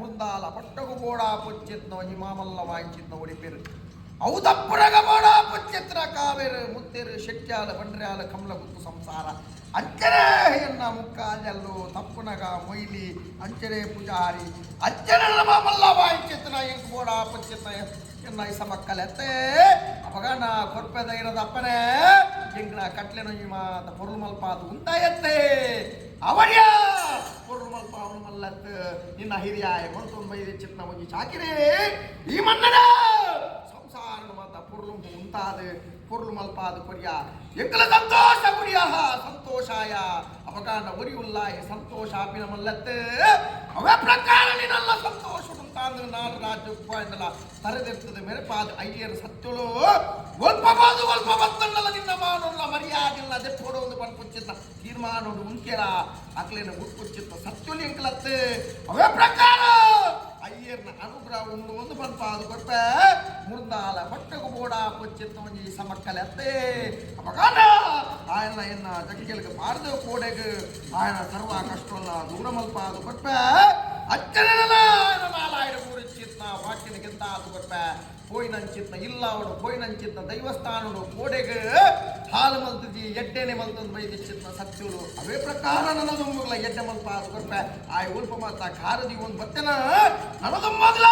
ಮುಂದಾಲ ಪಟ್ಟಗು ಬೋಡ ಪುಚ್ಚಿತ್ನ, ಹಿಮಾಮಲ್ಲ ವಾಂಚಿತ್ನ ಒಡಿಪೇರು ಅವು ತಪ್ಪುರಗ ಬೋಡ ಪುಚ್ಚಿತ್ರ ಕಾವೇರು ಮುತ್ತೇರು ಶೆಟ್ಟ್ಯಾಲ ಬಂಡ್ರ್ಯಾಲ ಕಮಲ ಗುತ್ತು ಸಂಸಾರ. ಅಂಚನೆ ಎನ್ನ ಮುಕ್ಕಾಜಲ್ಲು, ತಪ್ಪುನಗ ಮೊಯ್ಲಿ, ಅಂಚನೆ ಪೂಜಾರಿ. ಅಂಚನೆ ಮಾಮಲ್ಲ ವಾಂಚಿತ್ನ ಎಂಕ್ ಗೋಡ ಪುಚ್ಚಿತ್ನ ಎನ್ನ ಇಸ ಮಕ್ಕಳೆತ್ತೆ ಅಪಗಾನ ಕೊರ್ಪೆದ ಇರದ ಅಪ್ಪನೇ ಎಂಗ್ನ ಕಟ್ಲೆನು ಈ ಮಾತ ಪೊರುಳು ಮಲ್ಪಾದು ಉಂಟಾಯತ್ತೆ ನಿನ್ನ ಹಿರಿಯ ಕೊಳ್ತೊಂದು ಚಿತ್ತ ಒಂಜಿ ಚಾಕಿರೇ, ಈ ಮನ್ನಡ ಸಂಸಾರ ಮಾತ ಪುರ್ಲು ಉಂಟಾದ ಪುರ್ಲು ಮಲ್ಪಾದ ಕೊರಿಯ ಎಂಕಲ ಸಂತೋಷ ಕುರಿಯ ಸಂತೋಷಾಯ. ಅವಕಾಂಡ ಒರಿ ಉಲ್ಲಾಯ ಸಂತೋಷ ಅಪಿನ ಮಲ್ಲತ್ತೆ. ಅವೇ ಪ್ರಕಾರ ನಿನ್ನಲ್ಲ ಸಂತೋಷ ಉಂಟಾಂದ್ರೆ ನಾನು ರಾಜ್ಯ ಎಂದಲ್ಲ ತರೆದಿರ್ತದೆ ಮೆರಪಾದ ಅಯ್ಯರು ಸತ್ಯಳು ಒಲ್ಪ ಬಾದು ಒಲ್ಪ ಬತ್ತನ್ನಲ್ಲ ನಿನ್ನ ಮಾನಲ್ಲ ಮರ್ಯಾದಿಲ್ಲ ದೆಪ್ಪೋಡು ಒಂದು ಪನ್ಪುಚ್ಚಿತ್ತ ಯಜಮಾನನು ಉಂಕೇರ ಅಕ್ಲೇನ ಉಟ್ಕುಚ್ಚಿತ್ತ. ಸತ್ಯುಲಿ ಅಂಕಲತ್ತೆ ಅವೇ ಪ್ರಕಾರ! ಅಯ್ಯರ್ನ ಅನುಗ್ರಹ ಉಂಡು, ಒಂದು ಬಂತ ಅದು ಕೊಟ್ಟ ಮುರ್ದಾಲ ಹೊಟ್ಟೆಗು ಬೋಡ ಕೊಚ್ಚಿತ್ತ ಒಂಜಿ ಸಮಕ್ಕಲತ್ತೆ ಅಪಕಾರ! ಆಯನ ಎನ್ನ ಜಗ್ಗೆಲ್ಗೆ ಬಾರದೆ ಕೋಡೆಗೆ. ಆಯನ ಸರ್ವ ಕಷ್ಟವನ್ನ ದೂರ ಮಲ್ಪ ಅದು ಕೊಟ್ಟ ಅಚ್ಚರನ ನಾಲಾಯನ ಗುರುಚಿತ್ತ ವಾಕ್ಯನಿಗಿಂತ ಅದು ಕೊಟ್ಟ ಕೋಯಿನಂಚಿತ್ತ ಇಲ್ಲ ಅವನು ಕೋಯಿನಂಚಿತ್ತ ದೈವಸ್ಥಾನನು ಕೋಡೆಗೆ. ಹಾಲು ಮಲ್ತಿ ಎಡ್ಡೆನೆ ಮಲ್ತಂದು ಬೈದಿಚ್ಚಿತ್ನ ಸತ್ಯುಲು ಅವೇ ಪ್ರಕಾರ ನನದುಂಬುಗಳ ಎಡ್ಡೆ ಮಲ್ಪಾದು ಕೊಟ್ಟ ಆಯ್ ಉಲ್ಪ ಮಾತ ಖಾರದಿ ಒಂದು ಬತ್ತೆನ ನನದುಂಬಗ್ಲ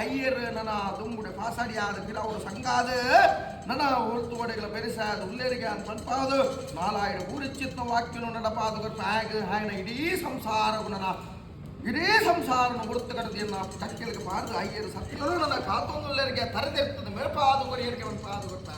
ಅಯ್ಯರ್ ನನ್ನ ದುಂಬುಡೆ ಪಾಸಾಡಿ ಆದ ಗಿರವರು ಸಂಗಾದ ನನ್ನ ಹೊರ್ತು ಒಡೆಗಳ ಬೆರೆಸಾದ ಉಲ್ಲೇರಿಗೆ ಅಂತ ಅನ್ಪಾದು ನಾಲಾಯ್ಡು ಊರಿಚ್ಚಿತ್ನ ವಾಕ್ಯನು ನಡಪಾದು ಕೊಟ್ಟ ಹಾಗೆ ಹಾಯನ ಇಡೀ ಸಂಸಾರವು ನನ್ನ ಇಡೀ ಸಂಸಾರನ ಗುರುತು ಕಡದಿಯನ್ನ ಕಕ್ಕೆಲಿಗೆ ಬಾರ್ದು ಅಯ್ಯರು ಸತ್ಯಗಳು ನನ್ನ ಕಾತೊಂದುಲ್ಲರಿಗೆ ತರದಿರ್ತದೆ ಮೇಪಾದು ಕೊರಿಯರಿಗೆ ಒಂದು ಪಾದು ಕೊಟ್ಟ